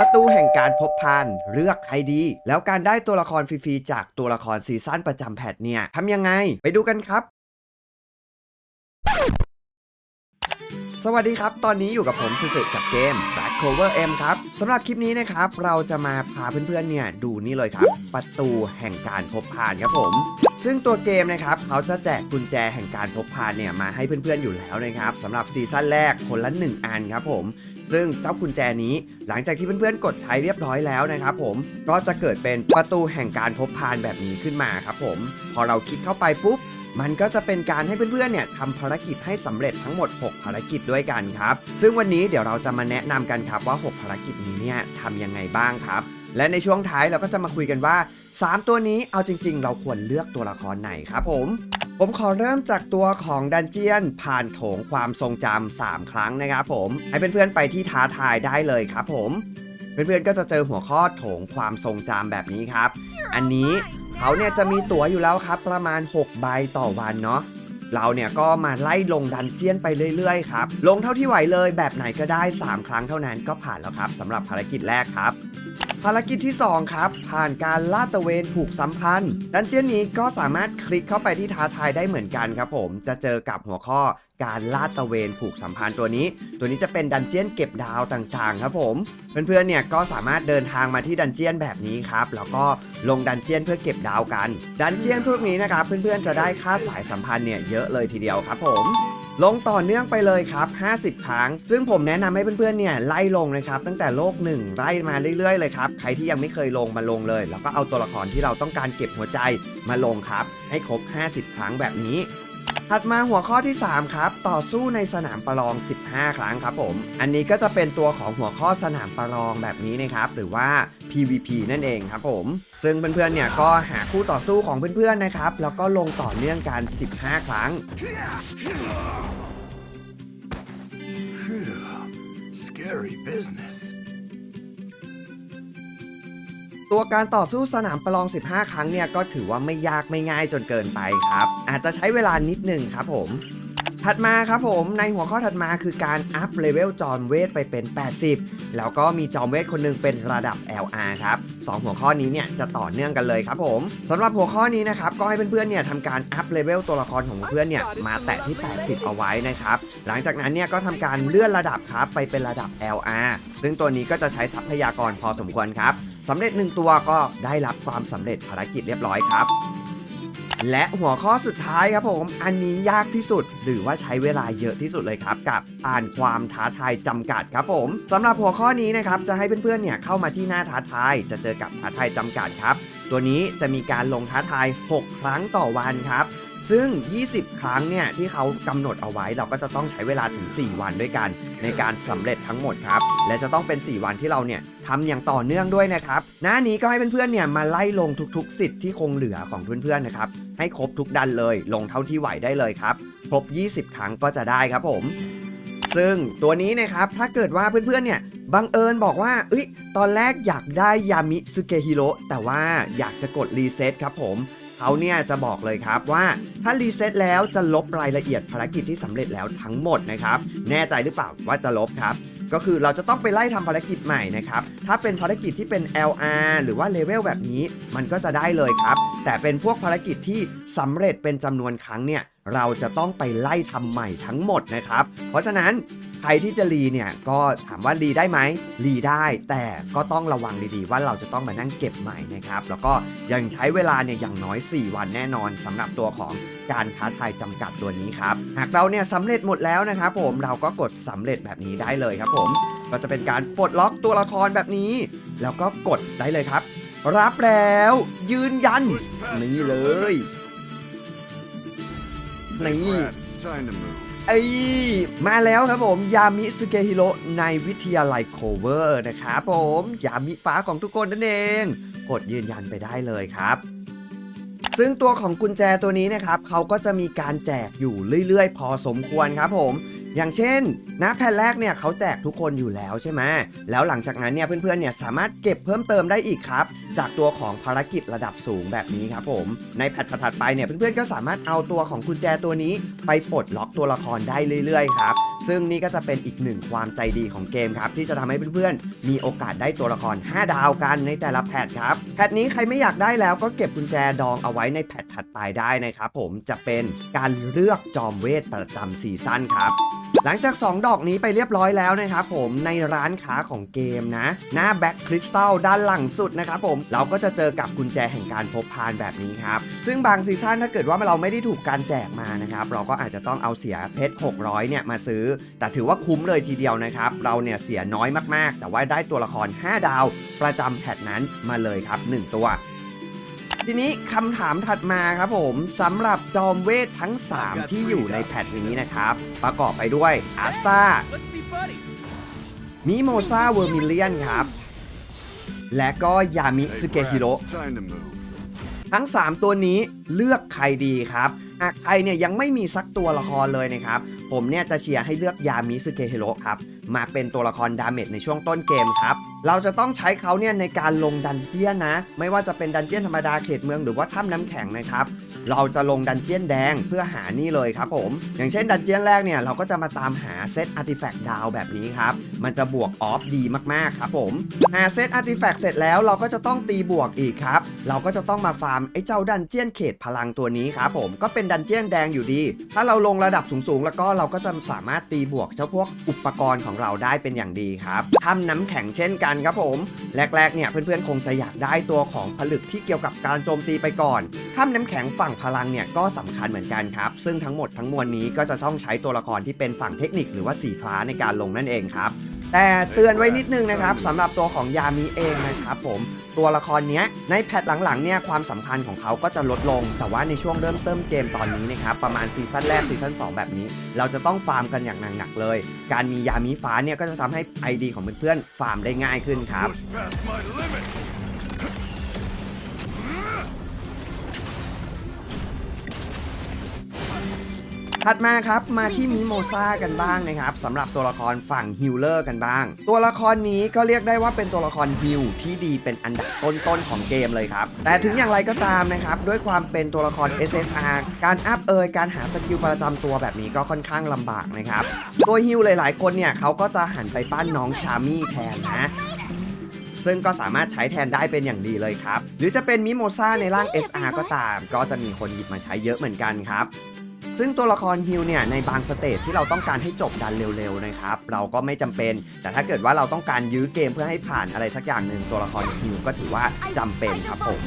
ประตูแห่งการพบพานเลือกใครดี แล้วการได้ตัวละครฟรีๆจากตัวละครซีซั่นประจำแพทเนี่ยทำยังไงไปดูกันครับ สวัสดีครับ ตอนนี้อยู่กับผมสุสึกับเกม Black Clover M ครับสำหรับคลิปนี้นะครับ เราจะมาพาเพื่อนๆเนี่ยดูนี่เลยครับ ประตูแห่งการพบพานครับผม ซึ่งตัวเกมนะครับเขาจะแจกกุญแจแห่งการพบพานเนี่ยมาให้เพื่อนๆอยู่แล้วนะครับสำหรับซีซั่นแรกคนละ 1 อันครับผมซึ่งเจ้ากุญแจนี้หลังจากที่เพื่อนๆกดใช้เรียบร้อยแล้วนะครับผมก็จะเกิดเป็นประตูแห่งการพบพานแบบนี้ขึ้นมาครับผม พอเราคลิกเข้าไปปุ๊บ มันก็จะเป็นการให้เพื่อนๆเนี่ยทำภารกิจให้สำเร็จทั้งหมด 6 ภารกิจด้วยกันครับ ซึ่งวันนี้เดี๋ยวเราจะมาแนะนำกันครับว่า 6 ภารกิจนี้เนี่ยทำยังไงบ้างครับ และในช่วงท้ายเราก็จะมาคุยกันว่า 3 ตัวนี้เอาจริง ๆ เราควรเลือกตัวละครไหนครับผม ผมขอเริ่มจากตัวของดันเจียน ผ่านโถงความทรงจำ3ครั้งนะครับผม ให้เพื่อนๆไปที่ท้าทายได้เลยครับผม เพื่อนๆก็จะเจอหัวข้อโถงความทรงจำแบบนี้ครับ อันนี้เขาเนี่ยจะมีตั๋วอยู่แล้วครับ ประมาณ 6 ใบต่อวันเนาะเราเนี่ยก็มาไล่ลงดันเจียนไปเรื่อยๆครับ ลงเท่าที่ไหวเลยแบบไหนก็ได้ 3 ครั้งเท่านั้นก็ผ่านแล้วครับสำหรับภารกิจแรกครับ ภารกิจที่ 2 ครับ ผ่านการลาดตระเวนผูกสัมพันธ์ ดันเจียนนี้ก็สามารถคลิกเข้าไปที่ท้าทายได้เหมือนกันครับผม จะเจอกับหัวข้อการลาดตระเวนผูกสัมพันธ์ตัวนี้ ตัวนี้จะเป็นดันเจียนเก็บดาวต่างๆ ครับผม เพื่อนๆ เนี่ยก็สามารถเดินทางมาที่ดันเจียนแบบนี้ครับ แล้วก็ลงดันเจียนเพื่อเก็บดาวกัน ดันเจียนพวกนี้นะครับ เพื่อนๆ จะได้ค่าสายสัมพันธ์เนี่ยเยอะเลยทีเดียวครับผม ลงต่อเนื่องไปเลยครับ 50 ครั้ง ซึ่งผมแนะนำให้เพื่อนๆ เนี่ยไล่ลงนะครับ ตั้งแต่โลก 1 ไล่มาเรื่อยๆ เลยครับ ใครที่ยังไม่เคยลงมาลงเลย แล้วก็เอาตัวละครที่เราต้องการเก็บหัวใจมาลงครับ ให้ครบ 50 ครั้งแบบนี้ถัดมาหัวข้อที่ 3 ครับ ต่อสู้ในสนามประลอง 15 ครั้งครับผม อันนี้ก็จะเป็นตัวของหัวข้อสนามประลองแบบนี้นะครับ หรือว่า PVP นั่นเองครับผม ซึ่งเพื่อนๆเนี่ยก็หาคู่ต่อสู้ของเพื่อนๆนะครับ แล้วก็ลงต่อเนื่องกัน 15 ครั้ง Phew, scary business. ตัวการต่อสู้สนามประลอง 15 ครั้งเนี่ยก็ถือว่าไม่ยากไม่ง่ายจนเกินไปครับ อาจจะใช้เวลานิดหนึ่งครับผม ถัดมาครับผมในหัวข้อถัดมาคือการอัพเลเวลจอมเวทไปเป็น 80 แล้วก็มีจอมเวทคนหนึงเป็นระดับ LR ครับสองหัวข้อนี้เนี่ยจะต่อเนื่องกันเลยครับผมสำหรับหัวข้อนี้นะครับก็ให้เพื่อนๆเนี่ยทำการอัพเลเวลตัวละครของเพื่อนเนี่ยมาแตะที่ 80 เอาไว้นะครับหลังจากนั้นเนี่ยก็ทำการเลื่อนระดับครับไปเป็นระดับ LR ซึ่งตัวนี้ก็จะใช้ทรัพยากรพอสมควรครับสำเร็จหนึ่งตัวก็ได้รับความสำเร็จภารกิจเรียบร้อยครับ และหัวข้อสุดท้ายครับผม อันนี้ยากที่สุด หรือว่าใช้เวลาเยอะที่สุดเลยครับกับอ่านความท้าทายจำกัดครับผมสำหรับหัวข้อนี้นะครับจะให้เพื่อนๆเนี่ยเข้ามาที่หน้าท้าทาย จะเจอกับท้าทายจำกัดครับ ตัวนี้จะมีการลงท้าทาย 6 ครั้งต่อวันครับซึ่ง 20 ครั้งเนี่ยที่เขากำหนดเอาไว้เราก็จะต้องใช้เวลาถึง 4 วันด้วยกัน ในการสำเร็จทั้งหมดครับ และจะต้องเป็น 4 วันที่เราเนี่ยทำอย่างต่อเนื่องด้วยนะครับ หน้านี้ก็ให้เพื่อนๆเนี่ยมาไล่ลงทุกๆ สิทธิ์ที่คงเหลือของเพื่อนๆนะครับ ให้ครบทุกดันเลย ลงเท่าที่ไหวได้เลยครับ ครบ 20 ครั้งก็จะได้ครับผม ซึ่งตัวนี้นะครับถ้าเกิดว่าเพื่อนๆเนี่ยบังเอิญบอกว่าเอ้ยตอนแรกอยากได้ยามิสุเกฮิโร่แต่ว่าอยากจะกดรีเซ็ตครับผมเขาเนี่ยจะบอกเลยครับว่าถ้ารีเซ็ตแล้วจะลบรายละเอียดภารกิจที่สำเร็จแล้วทั้งหมดนะครับ แน่ใจหรือเปล่าว่าจะลบครับ ก็คือเราจะต้องไปไล่ทำภารกิจใหม่นะครับ ถ้าเป็นภารกิจที่เป็น LR หรือว่าเลเวลแบบนี้ มันก็จะได้เลยครับ แต่เป็นพวกภารกิจที่สำเร็จเป็นจำนวนครั้งเนี่ย เราจะต้องไปไล่ทำใหม่ทั้งหมดนะครับ เพราะฉะนั้นใครที่จะรีเนี่ยก็ถามว่ารีได้ไหมรีได้ แต่ก็ต้องระวังดีๆ ว่าเราจะต้องมานั่งเก็บใหม่นะครับ แล้วก็ยังใช้เวลาเนี่ยอย่างน้อย 4 วันแน่นอนสำหรับตัวของการท้าทายจำกัดตัวนี้ครับ หากเราเนี่ยสำเร็จหมดแล้วนะครับผมเราก็กดสำเร็จแบบนี้ได้เลยครับผม ก็จะเป็นการปลดล็อกตัวละครแบบนี้ แล้วก็กดได้เลยครับ รับแล้ว ยืนยันนี่เลย นี่ Brad, it's time to move. ไอ้ยมาแล้วครับผม ยามิสุเกฮิโร่ในวิทยาลัยโคเวอร์นะครับผม ยามิฟ้าของทุกคนนั่นเอง กดยืนยันไปได้เลยครับซึ่งตัวของกุญแจตัวนี้นะครับเขาก็จะมีการแจกอยู่เรื่อยๆ พอสมควรครับผม อย่างเช่นนะแผ่นแรกเนี่ยเขาแจกทุกคนอยู่แล้วใช่ไหมแล้วหลังจากนั้นเนี่ยเพื่อนๆเนี่ยสามารถเก็บเพิ่มเติมได้อีกครับ จากตัวของภารกิจระดับสูงแบบนี้ครับผม ในแพทถัดไปเนี่ยเพื่อนๆก็สามารถเอาตัวของกุญแจตัวนี้ ไปปลดล็อกตัวละครได้เรื่อยๆครับซึ่งนี่ก็จะเป็นอีกหนึ่งความใจดีของเกมครับ ที่จะทำให้เพื่อนๆ มีโอกาสได้ตัวละคร 5 ดาวกันในแต่ละแพทครับ แพทนี้ใครไม่อยากได้แล้วก็เก็บกุญแจดองเอาไว้ในแพทถัดไปได้นะครับผมจะเป็นการเลือกจอมเวทประจำซีซั่นครับ หลังจาก 2 ดอกนี้ไปเรียบร้อยแล้วนะครับผมในร้านค้าของเกมนะ หน้าแบ็คคริสตัลด้านหลังสุดนะครับผมเราก็จะเจอกับกุญแจแห่งการพบพานแบบนี้ครับ ซึ่งบางซีซั่นถ้าเกิดว่าเราไม่ได้ถูกการแจกมานะครับเราก็อาจจะต้องเอาเสียเพชร 600 เนี่ยมาซื้อ แต่ถือว่าคุ้มเลยทีเดียวนะครับ เราเนี่ยเสียน้อยมากๆ แต่ว่าได้ตัวละคร 5 ดาว ประจำแพทนั้นมาเลยครับ 1 ตัว ทีนี้คำถามถัดมาครับผมสำหรับจอมเวททั้ง 3 ที่อยู่ในแพทนี้นะครับ ประกอบไปด้วยอาสตามิโมซาเวอร์มิเลียนครับ และก็ยามิสึเกฮิโรทั้ง 3 ตัวนี้เลือกใครดีครับหากใครเนี่ยยังไม่มีสักตัวละครเลยนะครับ ผมเนี่ยจะเชียร์ให้เลือกยามิสึเกฮิโรครับ มาเป็นตัวละครดาเมจในช่วงต้นเกมครับ เราจะต้องใช้เขาเนี่ยในการลงดันเจียนนะ ไม่ว่าจะเป็นดันเจียนธรรมดาเขตเมืองหรือว่าถ้ำน้ำแข็งนะครับ เราจะลงดันเจียนแดงเพื่อหานี่เลยครับผม อย่างเช่นดันเจียนแรกเนี่ยเราก็จะมาตามหาเซตอาร์ติแฟกต์ดาวแบบนี้ครับ มันจะบวกออฟดีมากๆครับผมหาเซตอาร์ติแฟกต์เสร็จแล้วเราก็จะต้องตีบวกอีกครับ เราก็จะต้องมาฟาร์มไอ้เจ้าดันเจียนเขตพลังตัวนี้ครับผมก็เป็นดันเจียนแดงอยู่ดี ถ้าเราลงระดับสูงๆ แล้วก็เราก็จะสามารถตีบวกเจ้าพวกอุปกรณ์ของเราได้เป็นอย่างดีครับทำน้ำแข็งเช่นกันครับผม แรกๆเนี่ยเพื่อนๆคงจะอยากได้ตัวของผลึกที่เกี่ยวกับการโจมตีไปก่อนถ้ำน้ำแข็งฝั่งพลังเนี่ยก็สำคัญเหมือนกันครับ ซึ่งทั้งหมดทั้งมวลนี้ก็จะต้องใช้ตัวละครที่เป็นฝั่งเทคนิคหรือว่าสีฟ้าในการลงนั่นเองครับ แต่เตือนไว้นิดนึงนะครับสำหรับตัวของยามิเองนะครับผมตัวละครเนี้ยในแพทหลังๆเนี่ยความสำคัญของเขาก็จะลดลง แต่ว่าในช่วงเริ่มเติมเกมตอนนี้นะครับประมาณซีซั่นแรกซีซั่น2 แบบนี้ เราจะต้องฟาร์มกันอย่างหนักๆเลย การมียามิฟ้าเนี่ยก็จะทำให้ ID ของเพื่อนๆฟาร์มได้ง่ายขึ้นครับ ถัดมาครับมาที่มิโมซากันบ้างนะครับสำหรับตัวละครฝั่งฮิลเลอร์กันบ้าง ตัวละครนี้ก็เรียกได้ว่าเป็นตัวละครฮิลที่ดีเป็นอันดับต้นๆของเกมเลยครับแต่ถึงอย่างไรก็ตามนะครับด้วยความเป็นตัวละคร SSR การอัพเอยการหาสกิลประจำตัวแบบนี้ก็ค่อนข้างลำบากนะครับตัวฮิลหลายๆ คนเนี่ยเขาก็จะหันไปปั้นน้องชามี่แทนนะซึ่งก็สามารถใช้แทนได้เป็นอย่างดีเลยครับ หรือจะเป็นมิโมซาในร่าง SR ก็ตาม ก็จะมีคนหยิบมาใช้เยอะเหมือนกันครับ ซึ่งตัวละครฮิลเนี่ยในบางสเตจที่เราต้องการให้จบดันเร็วๆนะครับเราก็ไม่จำเป็น แต่ถ้าเกิดว่าเราต้องการยื้อเกมเพื่อให้ผ่านอะไรสักอย่างหนึ่งตัวละครฮิลก็ถือว่าจำเป็นครับผม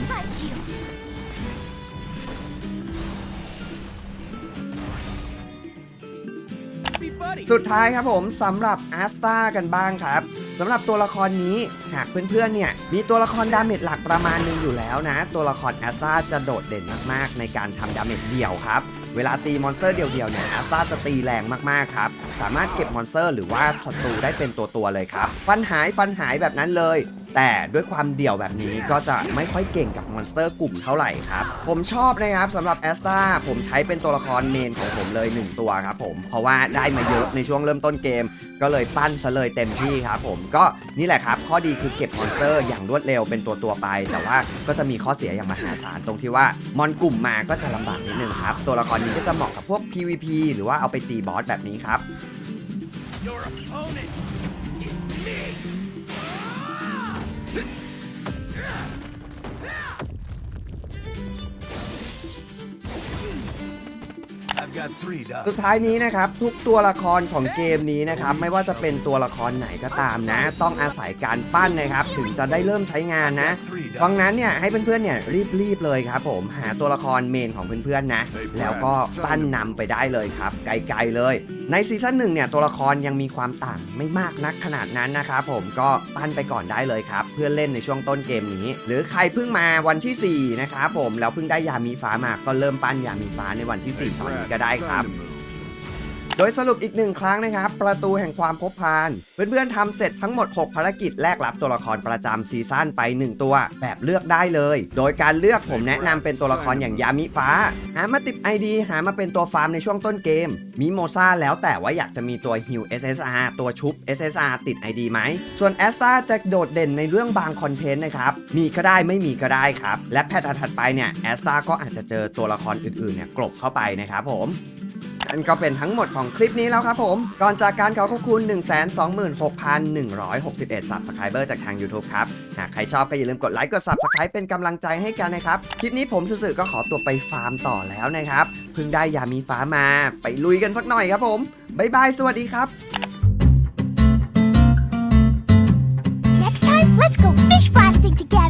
สุดท้ายครับผมสำหรับอาสตากันบ้างครับสำหรับตัวละครนี้หากเพื่อนๆเนี่ยมีตัวละครดาเมจหลักประมาณหนึงอยู่แล้วนะ ตัวละครอาสตาจะโดดเด่นมากๆ ในการทำดาเมจเดี่ยวครับ เวลาตีมอนสเตอร์เดี่ยวๆเนี่ยอาสตาจะตีแรงมากๆครับ สามารถเก็บมอนสเตอร์หรือว่าศัตรูได้เป็นตัวๆเลยครับ ฟันหายฟันหายแบบนั้นเลยแต่ด้วยความเดี่ยวแบบนี้ก็จะไม่ค่อยเก่งกับมอนสเตอร์กลุ่มเท่าไหร่ครับ ผมชอบนะครับสำหรับแอสตาผมใช้เป็นตัวละครเมนของผมเลย 1 ตัวครับผมเพราะว่าได้มาเยอะในช่วงเริ่มต้นเกม ก็เลยปั้นซะเลยเต็มที่ครับผมก็นี่แหละครับข้อดีคือเก็บมอนสเตอร์อย่างรวดเร็วเป็นตัวตัวๆไป แต่ว่าก็จะมีข้อเสียอย่างมหาศาลตรงที่ว่ามอนกลุ่มมาก็จะลำบากนิดนึงครับตัวละครนี้ก็จะเหมาะกับพวก PVP หรือว่าเอาไปตีบอสแบบนี้ครับ Your opponent is me. I've got three สุ dollars. ดท้ายนี้นะครับทุกตัวละครของเกมนี้นะครับไม่ว่าจะเป็นตัวละครไหนก็ตามนะ ต้องอาศัยการปั้นนะครับ ถึงจะได้เริ่มใช้งานนะ Three ฟัง dollars. นั้นเนี่ยให้เพื่อนๆเนี่ยรีบๆเลยครับ ผมหาตัวละครเมนของเพื่อนๆนะ แล้วก็ปั้นนำไปได้เลยครับ ไกลๆเลย ในซีซั่นหนึ่งเนี่ยตัวละครยังมีความต่างไม่มากนักขนาดนั้นนะครับผมก็ปั้นไปก่อนได้เลยครับ เพื่อเล่นในช่วงต้นเกมนี้ หรือใครเพิ่งมาวันที่ 4 นะครับผมแล้วเพิ่งได้ยามีฟ้ามาก็เริ่มปั้นยามีฟ้าในวันที่ 4 ตอนนี้ก็ได้ครับ โดยสรุปอีกหนึ่งครั้งนะครับ ประตูแห่งความพบพาน เพื่อนๆทำเสร็จทั้งหมด 6 ภารกิจแลกรับตัวละครประจำซีซั่นไป 1 ตัว แบบเลือกได้เลย โดยการเลือกผมแนะนำเป็นตัวละครอย่างยามิฟ้า หามาติด ID หามาเป็นตัวฟาร์มในช่วงต้นเกมมิโมซาแล้วแต่ว่าอยากจะมีตัวฮิล SSR ตัวชุบ SSR ติด ID ไหม ส่วนแอสตาจะโดดเด่นในเรื่องบางคอนเทนต์นะครับ มีก็ได้ไม่มีก็ได้ครับ และแพทถัดไปเนี่ยแอสตาก็อาจจะเจอตัวละครอื่นๆเนี่ยกลบเข้าไปนะครับผม นั่นก็เป็นทั้งหมดของคลิปนี้แล้วครับผม ก่อนจากการขอขอบคุณ 126,161 subscriber จากทาง YouTube ครับ หากใครชอบก็อย่าลืมกดไลค์กด subscribe เป็นกำลังใจให้กันนะครับ คลิปนี้ผมสื่อก็ขอตัวไปฟาร์มต่อแล้วนะครับ เพิ่งได้ยามีฟ้ามา ไปลุยกันสักหน่อยครับผมบ๊ายบายสวัสดีครับ next time let's go fish blasting together